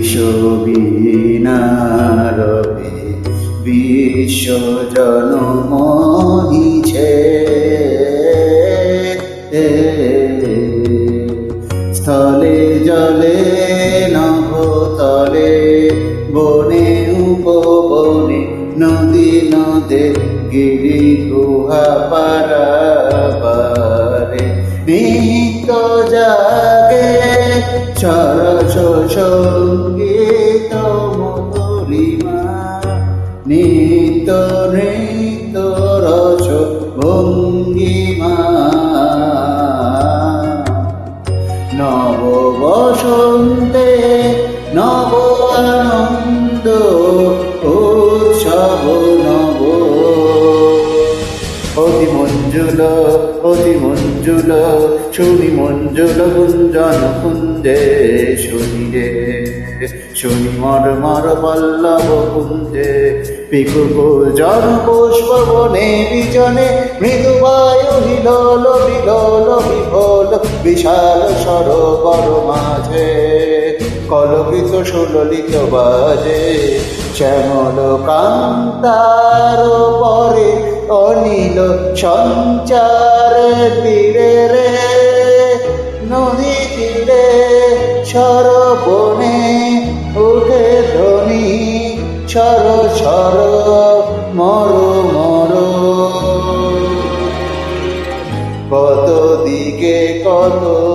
বিশ্ববিনারবে বিশ্ব জনমহিছে স্থলে জলে নভতলে বনে উপবনে, নদী নদে, গিরি গুহা পারাবারে। নিত্য জাগে সরস সংগীত মধুরিমা নিত নৃত রস ভঙ্গিমা। নব বসন্তে নব মঞ্জুল, শুনি মঞ্জুল গুঞ্জন কুঞ্জে, শুনি রে, শুনি মর মর পল্লব কুঞ্জে। পিকু জন পুষ্প বনে বিজনে, মৃদু বায়ু হিলল বিলল বিভল বিশাল সরোবর মাঝে। কলকিত সুললিত বাজে। শ্যামল কান্তার পরে অনিল সঞ্চার তীরে রে। নদী তীরে সরবনে উঠে ধ্বনি, সর সর মর মর। কত দিকে কত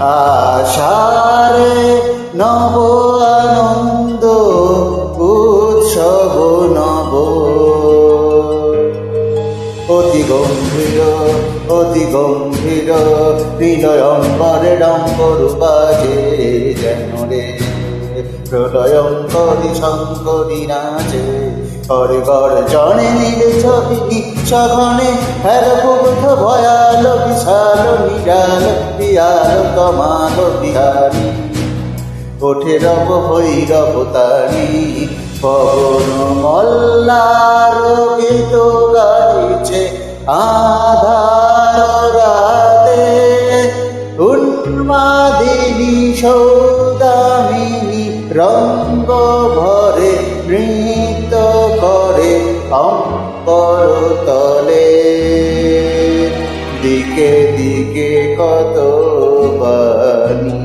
আশারে নব আনন্দ, উৎসব নব। অতি গম্ভীর অতি গম্ভীর, হৃদয় অম্বরে ডম্বর বাজে যেন রে। প্রলয়ঙ্করী শঙ্করী নাচে হরে গড় জনে নীলে ছবি সঘনে হ্যার বুদ্ধ ভয়াল, বিশাল, নিরাল, পিয়াল, কমাল, বিহারী। ওঠে রব ভৈরব তারি, পবন মল্লার গীত গাইছে আধার রাতে। উন্মাদিনী সৌদামিনী রঙ্গ ভরে নৃত্য করে অম্বর তলে দিকে দিকে কত বাণী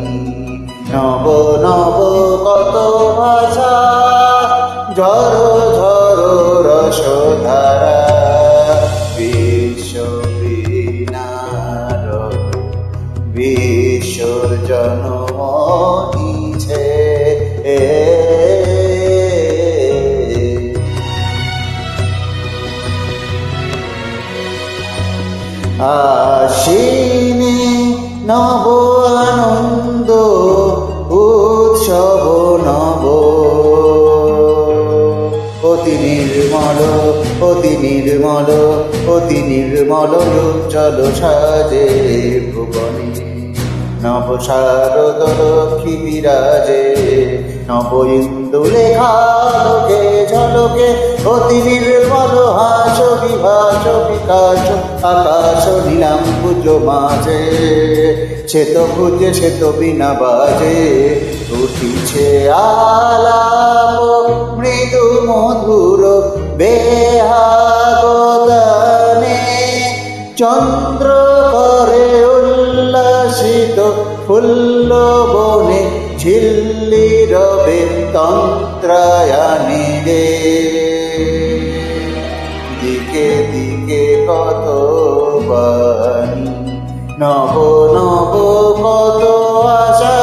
নব নব কত ভাষা নির্মল অতি নির্মল উজ্জ্বল সাজে ভুবনে। নব শারদ লক্ষ্মী বিরাজে, নব ইন্দু লেখালোকে ঝলকে অতি নির্মল হাস বিভাস বিকাশ, আকাশ নীলাম পুজো মাঝে। সে তো খুঁজে সে তো বিনা বাজে, উঠিছে আলাপ, মৃদু মধুর বেহাগদানে চন্দ্র করে উল্লাসিত ফুল্ল বনে ঝিল্লি রবে তন্ত্রায়ানি রে। দিকে দিকে কত বাণী নব নব কত আশা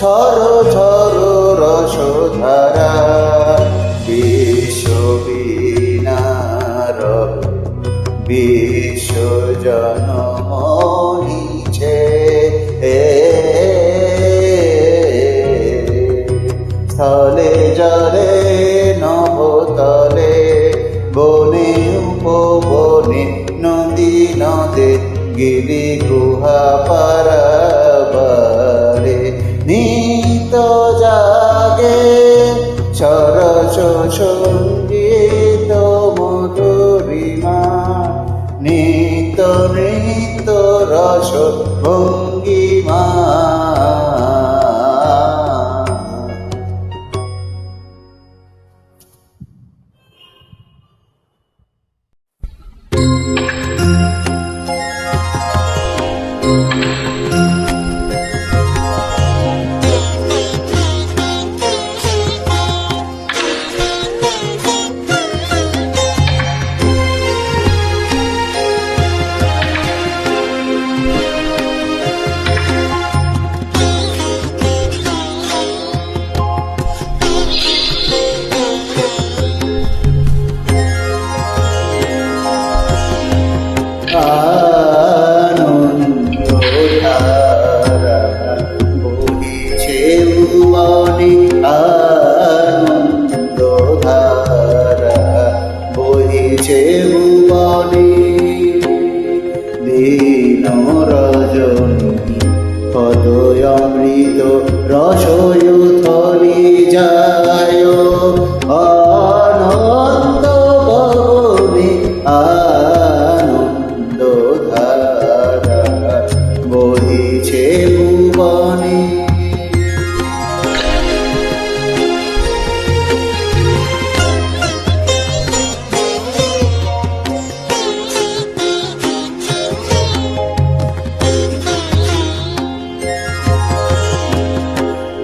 ছর ছর রসধারা। বিশ্বজন এ, স্থলে জলে, নবতলে, বনে, উপবনে, নদী, নদে, গিলি, গুহা, পারাবারে। নিত জাগে চর সরস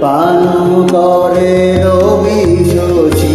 পানু করে রবি শশী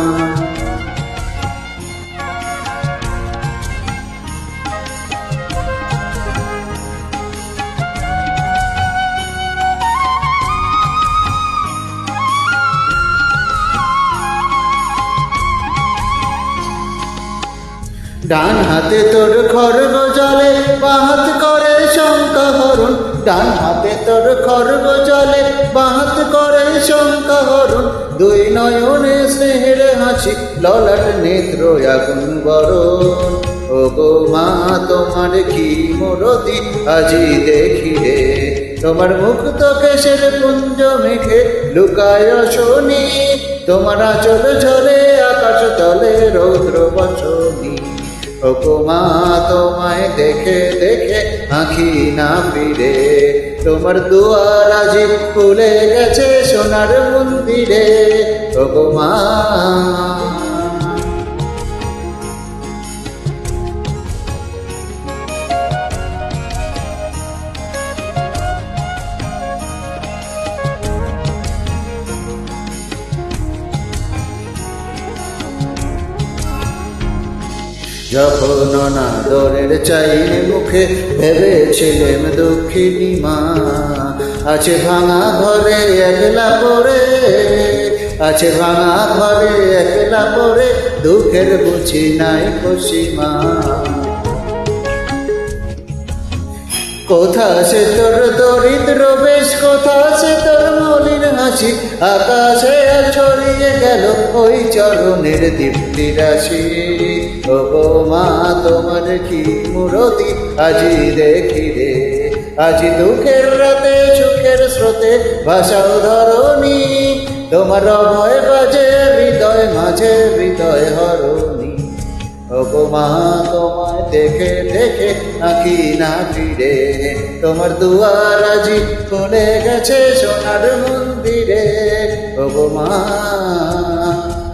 ডান হাতে তোর খর্গ জলে বাহাত করে শঙ্কহরণ ডান হাতে তোর খর্গ জলে বাহাত করে শঙ্কহরণ দুই নয়নে স্নেহের হাসি, ললাট নেত্র আগুন বরণ। ও গো মা, তোমার কি মরতি? আজি দেখি রে, তোমার মুক্ত কেশের পুঞ্জ মেঘে, লুকায় শনি তোমার আচল ঝরে আকাশ তলে রৌদ্র বসনি। মা তোমায় দেখে দেখে আঁখি না ফিরে। তোমার দুয়ার আজি খুলে গেছে সোনার মন্দিরে। মা যখন না অনাদরের চাইলে মুখে ভেবেছিলেন দক্ষিণী মা আছে ভাঙা ঘরে একলা পরে আছে ভাঙা ঘরে একলা পরে দুঃখের বুঝি নাই খুশি মা। কোথা সে তোর দরিদ্র বেশ, কোথা সে তোর মলিন হাসি, আকাশে ছড়িয়ে গেল ওই চরণের দীপ্তি রাশি। মা তোমার কি মূরতি? আজি দেখি রে, আজি দুঃখের রাতে, সুখের স্রোতে, ভাষাও ধরণী। তোমার অভয় বাজে, হৃদয় মাঝে, হৃদয় হরণী। ওগো মা তোমায় দেখে দেখে, আঁকি না ফিরে। তোমার দুয়ার আজি খুলে গেছে সোনার মন্দিরে। ওগো মা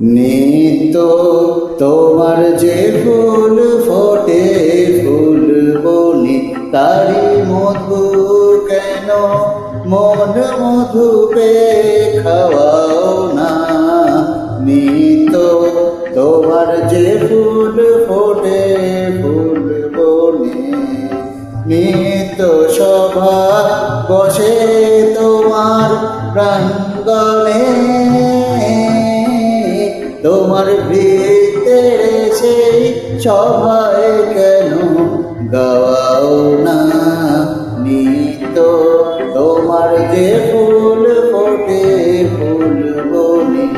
নিত্য তোমার যে ফুল ফোটে, ফুল বনি তারি মধু কেন? মন মধু পে খাওয়াও না। নিত্য তোমার যে ফুল ফোটে, ফুল বনি নিত্য সভা বসে তোমার প্রাঙ্গণে। তোমার ভিতরে সেই সবাই কেন গাওয়াও না? নিত তোমার যে ফুল ফোটে, ফুল বনি।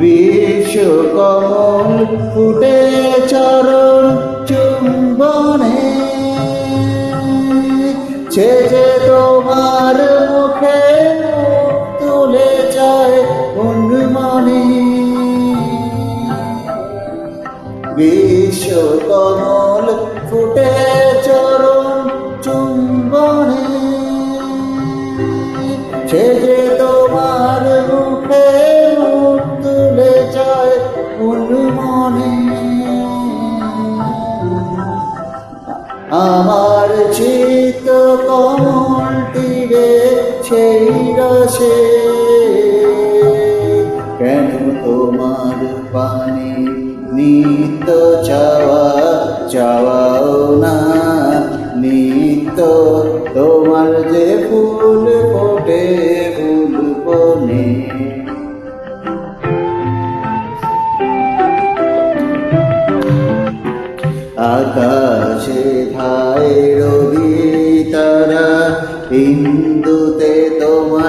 বিশ্বকমল ফুটে আমার চিত কমল তীরে সেই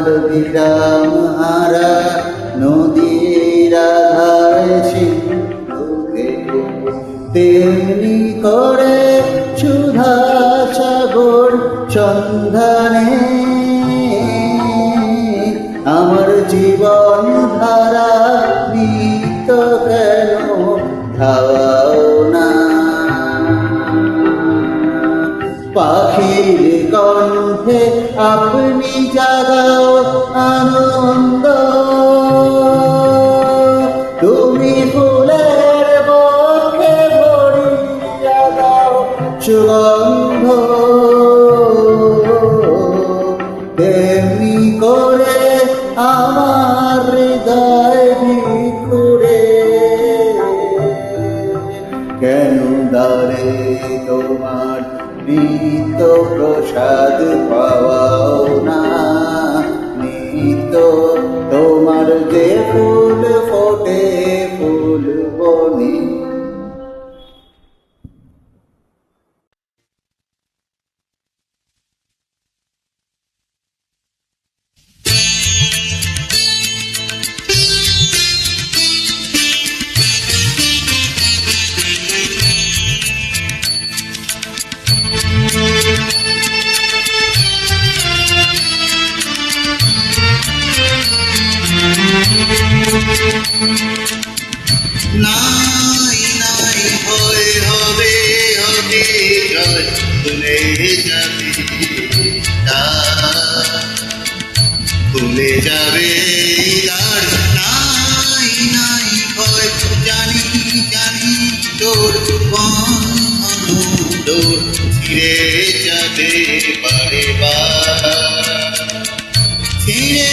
আমার বিরাম হারা নদীর আধারে সিন্ধুকে তেমনি করে সুধা সাগর সন্ধানে আমার জীবন ধারা নিত কেন? ধাওয়াও না। পাখির কণ্ঠে আপনি জাগাও আনন্দ। তুমি ফুলের বক্ষে ভরি জাগাও সুগন্ধ।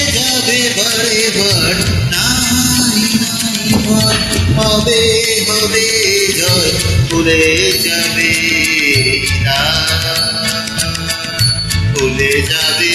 যাবে বারে বার নাই নাই বার হবে হবে জয় ভুলে যাবে যাবে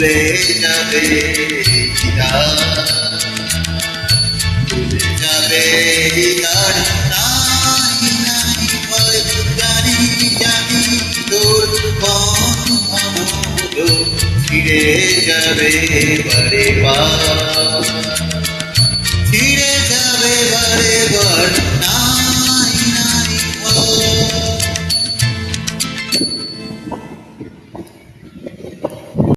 ভুলে যাবে ভুলে যাবে তার নাই নাই ভয় জানি জানি তোর বন্ধ ফিরে যাবে বারে বার ফিরে যাবে বারে বার